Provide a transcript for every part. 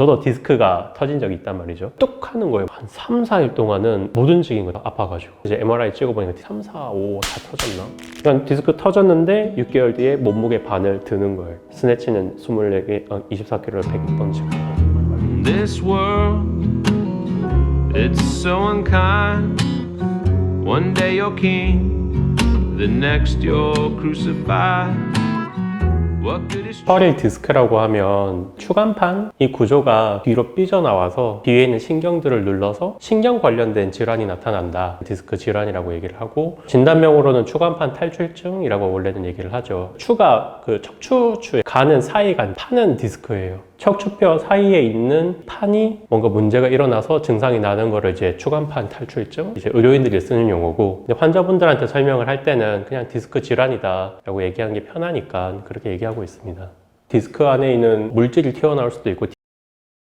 저도 디스크가 터진 적이 있단 말이죠. 뚝 하는 거예요. 한 3, 4일 동안은 못 움직인 거예요. 아파가지고. 이제 MRI 찍어보니까 3, 4, 5 다 터졌나? 그냥 디스크 터졌는데 6개월 뒤에 몸무게 반을 드는 거예요. 스네치는 24개, 어, 24kg를 100번 치고. This world, it's so unkind. One day you're king, the next you're crucified. 허리 디스크라고 하면 추간판 이 구조가 뒤로 삐져나와서 뒤에 있는 신경들을 눌러서 신경 관련된 질환이 나타난다. 디스크 질환이라고 얘기를 하고 진단명으로는 추간판 탈출증이라고 원래는 얘기를 하죠. 추가 그 척추추에 가는 사이가 파는 디스크예요. 척추뼈 사이에 있는 판이 뭔가 문제가 일어나서 증상이 나는 거를 이제 추간판 탈출증 이제 의료인들이 쓰는 용어고 근데 환자분들한테 설명을 할 때는 그냥 디스크 질환이다 라고 얘기하는 게 편하니까 그렇게 얘기하고 있습니다. 디스크 안에 있는 물질이 튀어나올 수도 있고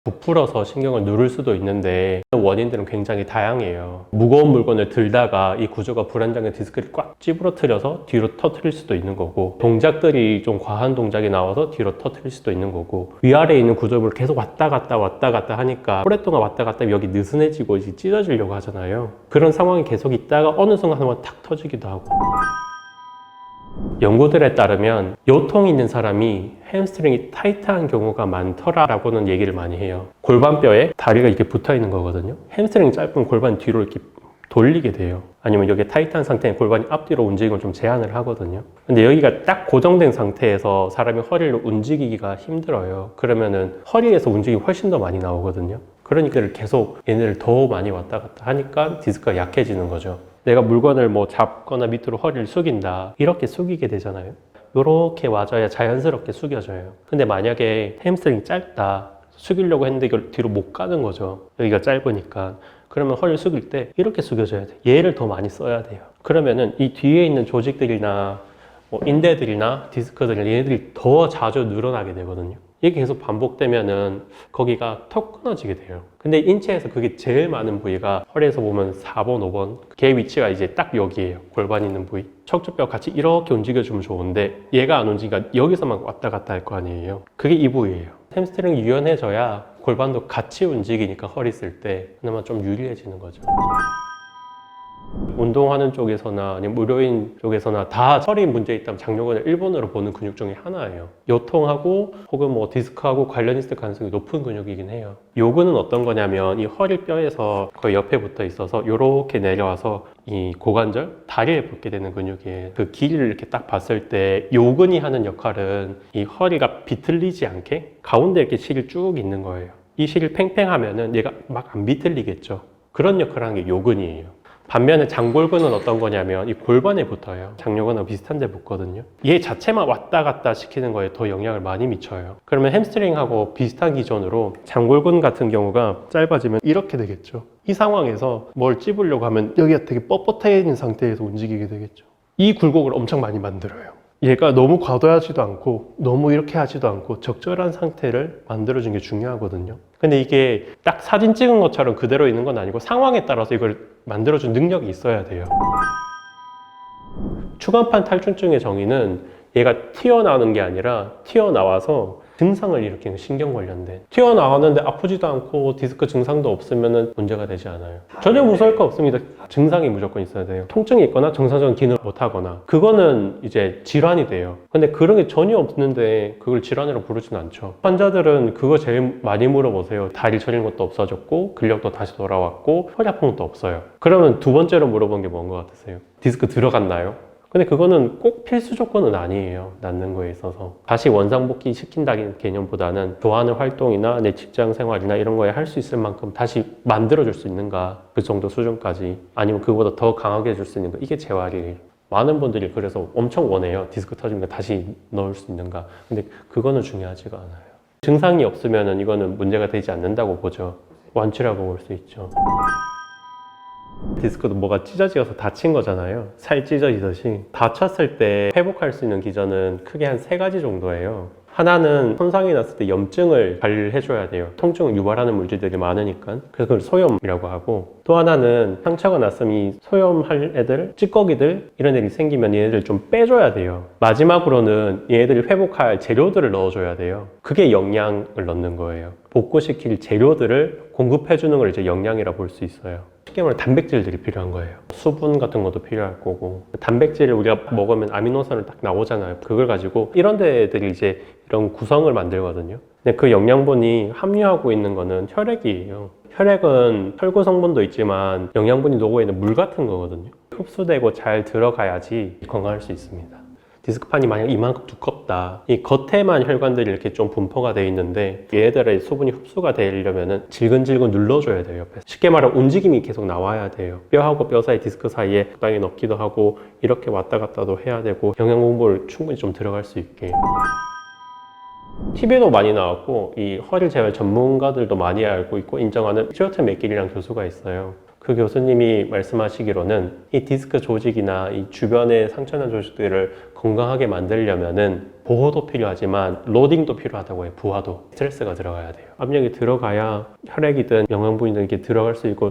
부풀어서 신경을 누를 수도 있는데 원인들은 굉장히 다양해요. 무거운 물건을 들다가 이 구조가 불안정해 디스크를 꽉 찌부러뜨려서 뒤로 터트릴 수도 있는 거고 동작들이 좀 과한 동작이 나와서 뒤로 터트릴 수도 있는 거고 위아래에 있는 구조물을 계속 왔다 갔다 왔다 갔다 하니까 오랫동안 왔다 갔다 여기 느슨해지고 이제 찢어지려고 하잖아요. 그런 상황이 계속 있다가 어느 순간 한번 탁 터지기도 하고 연구들에 따르면 요통이 있는 사람이 햄스트링이 타이트한 경우가 많더라라고는 얘기를 많이 해요. 골반뼈에 다리가 이렇게 붙어 있는 거거든요. 햄스트링이 짧으면 골반이 뒤로 이렇게 돌리게 돼요. 아니면 여기 타이트한 상태에 골반이 앞뒤로 움직임을 좀 제한을 하거든요. 근데 여기가 딱 고정된 상태에서 사람이 허리를 움직이기가 힘들어요. 그러면은 허리에서 움직임이 훨씬 더 많이 나오거든요. 그러니까 계속 얘네를 더 많이 왔다 갔다 하니까 디스크가 약해지는 거죠. 내가 물건을 뭐 잡거나 밑으로 허리를 숙인다. 이렇게 숙이게 되잖아요. 이렇게 와줘야 자연스럽게 숙여져요. 근데 만약에 햄스트링이 짧다. 숙이려고 했는데 이걸 뒤로 못 가는 거죠. 여기가 짧으니까. 그러면 허리를 숙일 때 이렇게 숙여줘야 돼. 얘를 더 많이 써야 돼요. 그러면은 이 뒤에 있는 조직들이나 뭐 인대들이나 디스크들 얘네들이 더 자주 늘어나게 되거든요. 이게 계속 반복되면은 거기가 턱 끊어지게 돼요. 근데 인체에서 그게 제일 많은 부위가 허리에서 보면 4번, 5번. 걔 위치가 이제 딱 여기에요. 골반 있는 부위. 척추뼈 같이 이렇게 움직여주면 좋은데 얘가 안 움직이니까 여기서만 왔다 갔다 할 거 아니에요. 그게 이 부위예요. 햄스트링이 유연해져야 골반도 같이 움직이니까 허리 쓸 때 그나마 좀 유리해지는 거죠. 운동하는 쪽에서나 아니면 의료인 쪽에서나 다 허리 문제 있다면 장요근을 1번으로 보는 근육 중에 하나예요. 요통하고 혹은 뭐 디스크하고 관련 있을 가능성이 높은 근육이긴 해요. 요근은 어떤 거냐면 이 허리뼈에서 거의 옆에 붙어 있어서 이렇게 내려와서 이 고관절 다리에 붙게 되는 근육이에요. 그 길이를 이렇게 딱 봤을 때 요근이 하는 역할은 이 허리가 비틀리지 않게 가운데 이렇게 실이 쭉 있는 거예요. 이 실을 팽팽하면은 얘가 막 안 비틀리겠죠. 그런 역할을 하는 게 요근이에요. 반면에 장골근은 어떤 거냐면 이 골반에 붙어요. 장요근하고 비슷한 데 붙거든요. 얘 자체만 왔다 갔다 시키는 거에 더 영향을 많이 미쳐요. 그러면 햄스트링하고 비슷한 기존으로 장골근 같은 경우가 짧아지면 이렇게 되겠죠. 이 상황에서 뭘 찝으려고 하면 여기가 되게 뻣뻣해진 상태에서 움직이게 되겠죠. 이 굴곡을 엄청 많이 만들어요. 얘가 너무 과도하지도 않고 너무 이렇게 하지도 않고 적절한 상태를 만들어주는 게 중요하거든요. 근데 이게 딱 사진 찍은 것처럼 그대로 있는 건 아니고 상황에 따라서 이걸 만들어준 능력이 있어야 돼요. 추간판 탈출증의 정의는 얘가 튀어나오는 게 아니라 튀어나와서 증상을 일으키는 신경 관련된 튀어나왔는데 아프지도 않고 디스크 증상도 없으면 문제가 되지 않아요. 전혀 무서울 거 없습니다. 증상이 무조건 있어야 돼요. 통증이 있거나 정상적인 기능을 못하거나 그거는 이제 질환이 돼요. 근데 그런 게 전혀 없는데 그걸 질환이라고 부르지는 않죠. 환자들은 그거 제일 많이 물어보세요. 다리 저린 것도 없어졌고 근력도 다시 돌아왔고 허리 아픈 것도 없어요. 그러면 두 번째로 물어본 게 뭔 것 같으세요? 디스크 들어갔나요? 근데 그거는 꼭 필수 조건은 아니에요. 낫는 거에 있어서. 다시 원상복귀 시킨다는 개념보다는 좋아하는 활동이나 내 직장 생활이나 이런 거에 할 수 있을 만큼 다시 만들어줄 수 있는가. 그 정도 수준까지. 아니면 그보다 더 강하게 해줄 수 있는가. 이게 재활이에요. 많은 분들이 그래서 엄청 원해요. 디스크 터지면 다시 넣을 수 있는가. 근데 그거는 중요하지가 않아요. 증상이 없으면 이거는 문제가 되지 않는다고 보죠. 완치라고 볼 수 있죠. 디스크도 뭐가 찢어지어서 다친 거잖아요. 살 찢어지듯이. 다쳤을 때 회복할 수 있는 기전은 크게 한 세 가지 정도예요. 하나는 손상이 났을 때 염증을 관리를 해줘야 돼요. 통증을 유발하는 물질들이 많으니까. 그래서 그걸 소염이라고 하고. 또 하나는 상처가 났으면 이 소염할 애들, 찌꺼기들, 이런 애들이 생기면 얘네들 좀 빼줘야 돼요. 마지막으로는 얘네들이 회복할 재료들을 넣어줘야 돼요. 그게 영양을 넣는 거예요. 복구시킬 재료들을 공급해 주는 걸 이제 영양이라 볼 수 있어요. 쉽게 말해 단백질들이 필요한 거예요. 수분 같은 것도 필요할 거고 단백질을 우리가 먹으면 아미노산을 딱 나오잖아요. 그걸 가지고 이런 데들이 이제 이런 구성을 만들거든요. 근데 그 영양분이 함유하고 있는 거는 혈액이에요. 혈액은 혈구 성분도 있지만 영양분이 녹아 있는 물 같은 거거든요. 흡수되고 잘 들어가야지 건강할 수 있습니다. 디스크판이 만약 이만큼 두껍다. 이 겉에만 혈관들이 이렇게 좀 분포가 돼 있는데 얘들의 수분이 흡수가 되려면은 질근질근 눌러줘야 돼요. 옆에서. 쉽게 말하면 움직임이 계속 나와야 돼요. 뼈하고 뼈 사이 디스크 사이에 적당히 넣기도 하고 이렇게 왔다 갔다도 해야 되고 영양 공부를 충분히 좀 들어갈 수 있게. TV도 많이 나왔고 이 허리 재활 전문가들도 많이 알고 있고 인정하는 슈어트 맥길이라는 교수가 있어요. 그 교수님이 말씀하시기로는 이 디스크 조직이나 이 주변의 상처난 조직들을 건강하게 만들려면은 보호도 필요하지만 로딩도 필요하다고 해요. 부하도 스트레스가 들어가야 돼요. 압력이 들어가야 혈액이든 영양분이든 이렇게 들어갈 수 있고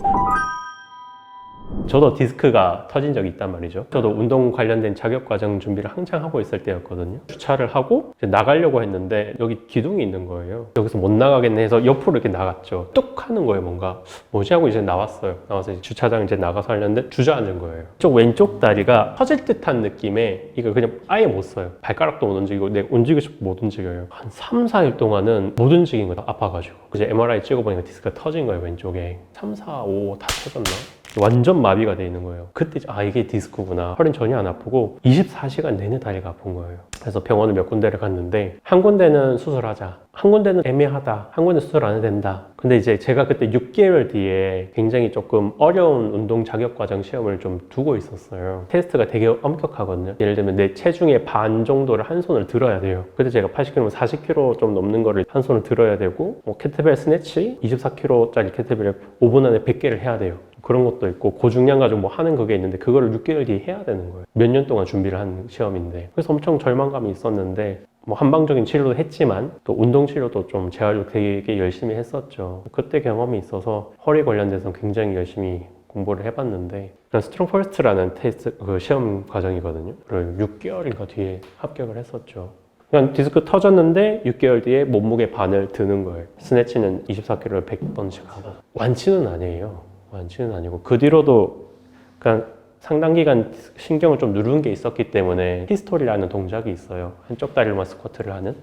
저도 디스크가 터진 적이 있단 말이죠. 저도 운동 관련된 자격 과정 준비를 한창 하고 있을 때였거든요. 주차를 하고 나가려고 했는데 여기 기둥이 있는 거예요. 여기서 못 나가겠네 해서 옆으로 이렇게 나갔죠. 뚝 하는 거예요, 뭔가. 뭐지 하고 이제 나왔어요. 나와서 이제 주차장 이제 나가서 하려는데 주저앉은 거예요. 쪽 왼쪽 다리가 터질 듯한 느낌에 이거 그냥 아예 못 써요. 발가락도 못 움직이고 내 움직이고 싶고 못 움직여요. 한 3, 4일 동안은 못 움직인 거예요. 아파가지고. 이제 MRI 찍어보니까 디스크가 터진 거예요, 왼쪽에. 3, 4, 5 다 터졌나? 완전 마비가 돼 있는 거예요. 그때 아 이게 디스크구나. 허리는 전혀 안 아프고 24시간 내내 다리가 아픈 거예요. 그래서 병원을 몇 군데를 갔는데 한 군데는 수술하자. 한 군데는 애매하다. 한 군데 수술 안 해도 된다. 근데 이제 제가 그때 6개월 뒤에 굉장히 조금 어려운 운동 자격 과정 시험을 좀 두고 있었어요. 테스트가 되게 엄격하거든요. 예를 들면 내 체중의 반 정도를 한 손을 들어야 돼요. 그때 제가 80kg면 40kg 좀 넘는 거를 한 손을 들어야 되고 뭐 캐트벨 스네치 24kg짜리 캐트벨을 5분 안에 100개를 해야 돼요. 그런 것도 있고 고중량 가지고 뭐 하는 그게 있는데 그거를 6개월 뒤에 해야 되는 거예요. 몇 년 동안 준비를 한 시험인데 그래서 엄청 절망감이 있었는데 뭐 한방적인 치료도 했지만 또 운동 치료도 좀 재활력 되게 열심히 했었죠. 그때 경험이 있어서 허리 관련돼서 굉장히 열심히 공부를 해봤는데 스트롱 퍼스트라는 테스트 그 시험 과정이거든요. 그걸 6개월인가 뒤에 합격을 했었죠. 그냥 디스크 터졌는데 6개월 뒤에 몸무게 반을 드는 거예요. 스네치는 24kg를 100번씩 하고 완치는 아니에요. 완치는 아니고 그 뒤로도 그냥 상당 기간 신경을 좀 누른 게 있었기 때문에 피스톨이라는 동작이 있어요. 한쪽 다리로만 스쿼트를 하는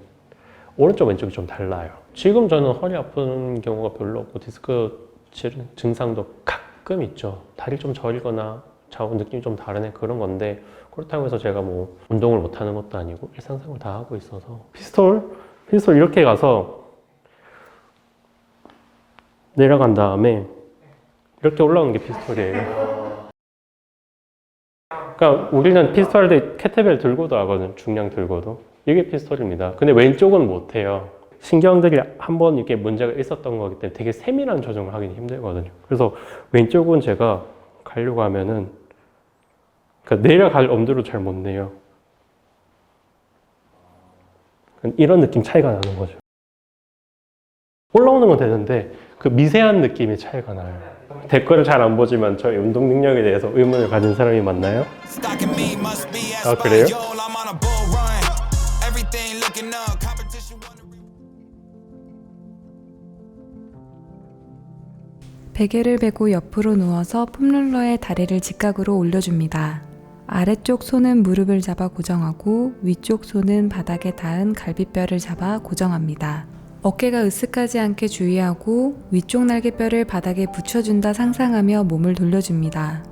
오른쪽 왼쪽이 좀 달라요. 지금 저는 허리 아픈 경우가 별로 없고 디스크 증- 증상도 가끔 있죠. 다리 좀 저리거나 좌우 느낌이 좀 다르네 그런 건데 그렇다고 해서 제가 뭐 운동을 못 하는 것도 아니고 일상생활 다 하고 있어서 피스톨 피스톨 이렇게 가서 내려간 다음에 이렇게 올라오는 게 피스톨이에요. 그러니까 우리는 피스톨 할때 캐테벨 들고도 하거든, 중량 들고도. 이게 피스톨입니다. 근데 왼쪽은 못 해요. 신경들이 한 번 이렇게 문제가 있었던 거기 때문에 되게 세밀한 조정을 하기는 힘들거든요. 그래서 왼쪽은 제가 가려고 하면은 그러니까 내려갈 엄두를 잘 못 내요. 이런 느낌 차이가 나는 거죠. 올라오는 건 되는데 그 미세한 느낌의 차이가 나요. 댓글을 잘 안 보지만 저희 운동 능력에 대해서 의문을 가진 사람이 많나요? 아, 그래요? 베개를 베고 옆으로 누워서 폼롤러에 다리를 직각으로 올려줍니다. 아래쪽 손은 무릎을 잡아 고정하고 위쪽 손은 바닥에 닿은 갈비뼈를 잡아 고정합니다. 어깨가 으쓱하지 않게 주의하고 위쪽 날개뼈를 바닥에 붙여준다 상상하며 몸을 돌려줍니다.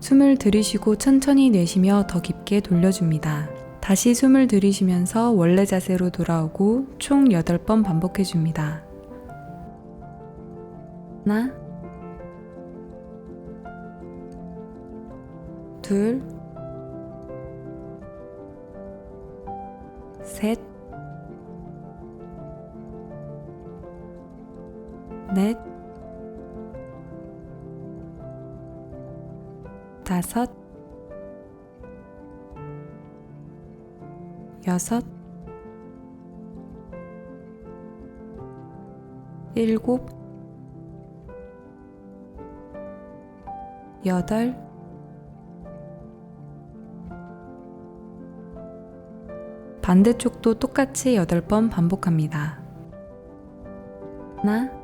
숨을 들이쉬고 천천히 내쉬며 더 깊게 돌려줍니다. 다시 숨을 들이쉬면서 원래 자세로 돌아오고 총 8번 반복해줍니다. 하나, 둘, 셋, 넷, 다섯, 여섯, 일곱, 여덟, 반대쪽도 똑같이 8번 반복합니다. 하나,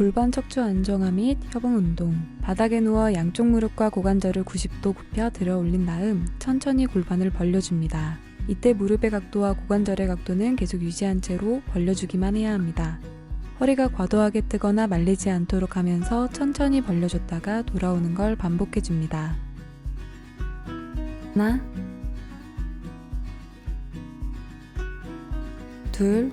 골반 척추 안정화 및 협응 운동. 바닥에 누워 양쪽 무릎과 고관절을 90도 굽혀 들어 올린 다음 천천히 골반을 벌려줍니다. 이때 무릎의 각도와 고관절의 각도는 계속 유지한 채로 벌려주기만 해야 합니다. 허리가 과도하게 뜨거나 말리지 않도록 하면서 천천히 벌려줬다가 돌아오는 걸 반복해줍니다. 하나, 둘,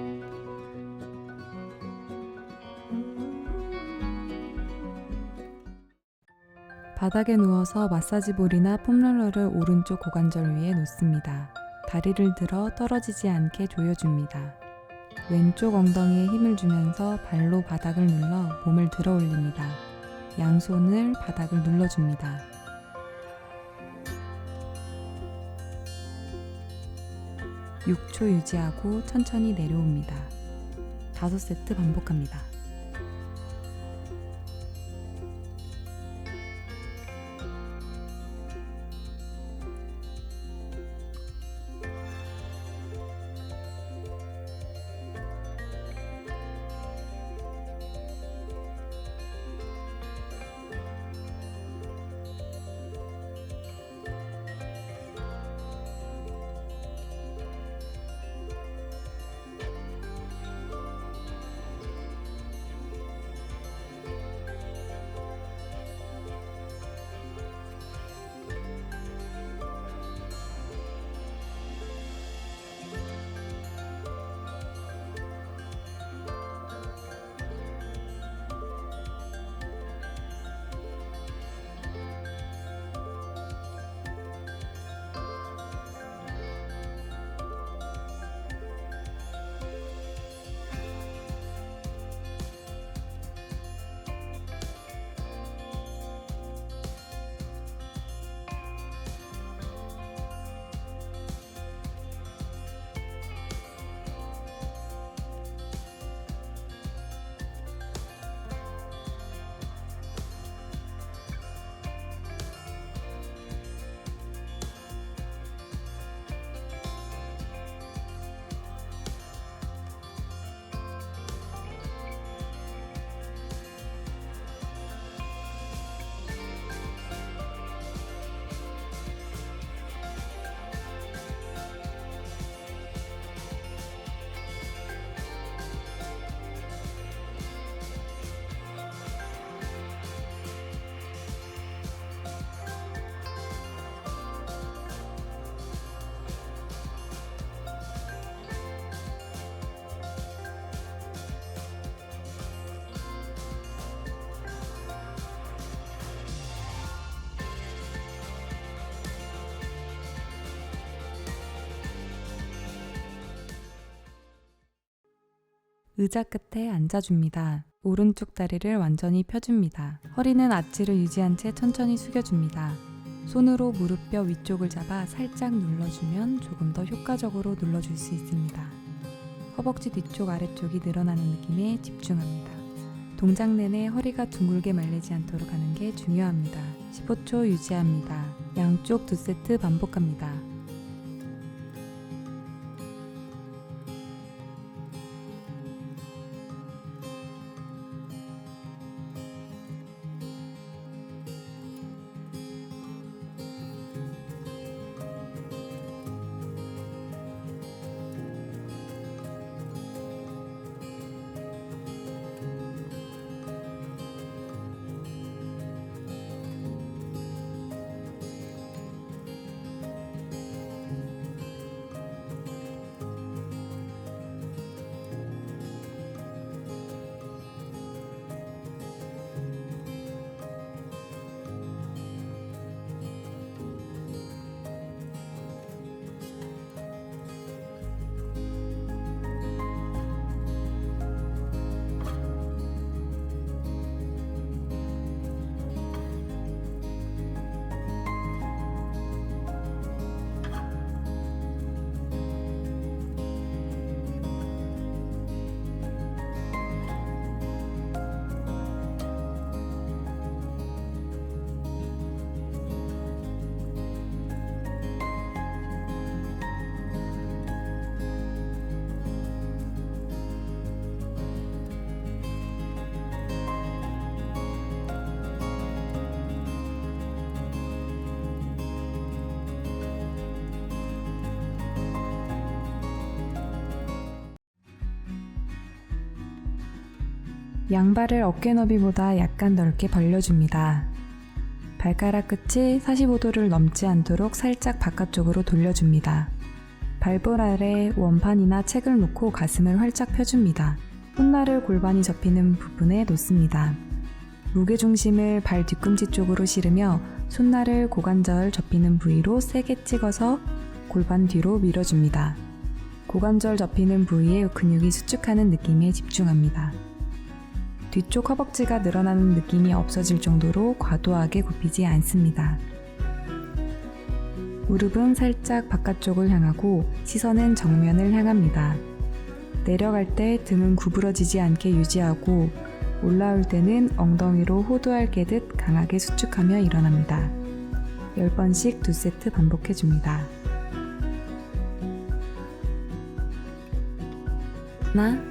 바닥에 누워서 마사지 볼이나 폼롤러를 오른쪽 고관절 위에 놓습니다. 다리를 들어 떨어지지 않게 조여줍니다. 왼쪽 엉덩이에 힘을 주면서 발로 바닥을 눌러 몸을 들어 올립니다. 양손을 바닥을 눌러줍니다. (6초) 유지하고 천천히 내려옵니다. 다섯 세트 반복합니다. 의자 끝에 앉아줍니다. 오른쪽 다리를 완전히 펴줍니다. 허리는 아치를 유지한 채 천천히 숙여줍니다. 손으로 무릎뼈 위쪽을 잡아 살짝 눌러주면 조금 더 효과적으로 눌러줄 수 있습니다. 허벅지 뒤쪽 아래쪽이 늘어나는 느낌에 집중합니다. 동작 내내 허리가 둥글게 말리지 않도록 하는 게 중요합니다. 15초 유지합니다. 양쪽 두 세트 반복합니다. 양발을 어깨 너비보다 약간 넓게 벌려줍니다. 발가락 끝이 45도를 넘지 않도록 살짝 바깥쪽으로 돌려줍니다. 발볼 아래 원판이나 책을 놓고 가슴을 활짝 펴줍니다. 훗날을 골반이 접히는 부분에 놓습니다. 무게중심을 발 뒤꿈치 쪽으로 실으며 손날을 고관절 접히는 부위로 세게 찍어서 골반 뒤로 밀어줍니다. 고관절 접히는 부위에 근육이 수축하는 느낌에 집중합니다. 뒤쪽 허벅지가 늘어나는 느낌이 없어질 정도로 과도하게 굽히지 않습니다. 무릎은 살짝 바깥쪽을 향하고 시선은 정면을 향합니다. 내려갈 때 등은 구부러지지 않게 유지하고 올라올 때는 엉덩이로 호두알 깨듯 강하게 수축하며 일어납니다. 10번씩 두 세트 반복해 줍니다. 하나,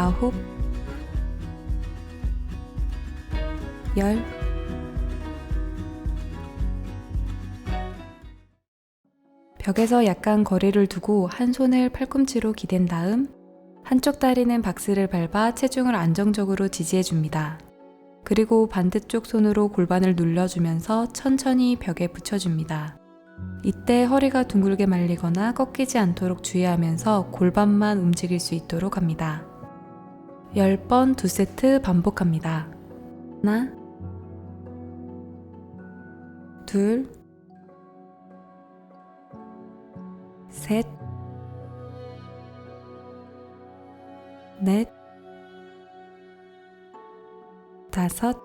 아홉, 열. 벽에서 약간 거리를 두고 한 손을 팔꿈치로 기댄 다음 한쪽 다리는 박스를 밟아 체중을 안정적으로 지지해 줍니다. 그리고 반대쪽 손으로 골반을 눌러주면서 천천히 벽에 붙여줍니다. 이때 허리가 둥글게 말리거나 꺾이지 않도록 주의하면서 골반만 움직일 수 있도록 합니다. 10번 두 세트 반복합니다. 하나, 둘, 셋, 넷, 다섯,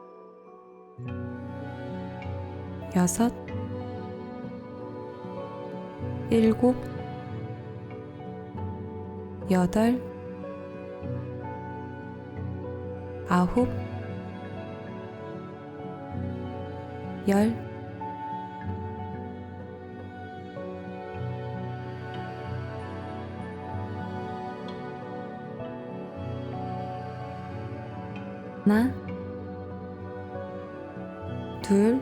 여섯, 일곱, 여덟, 아홉, 열, 하나, 둘,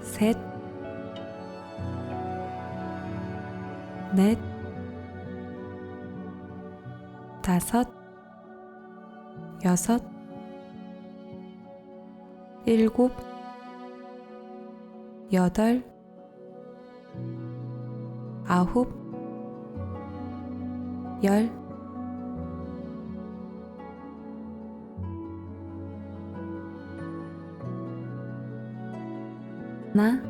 셋, 넷, 다섯, 여섯, 일곱, 여덟, 아홉, 열, 하나,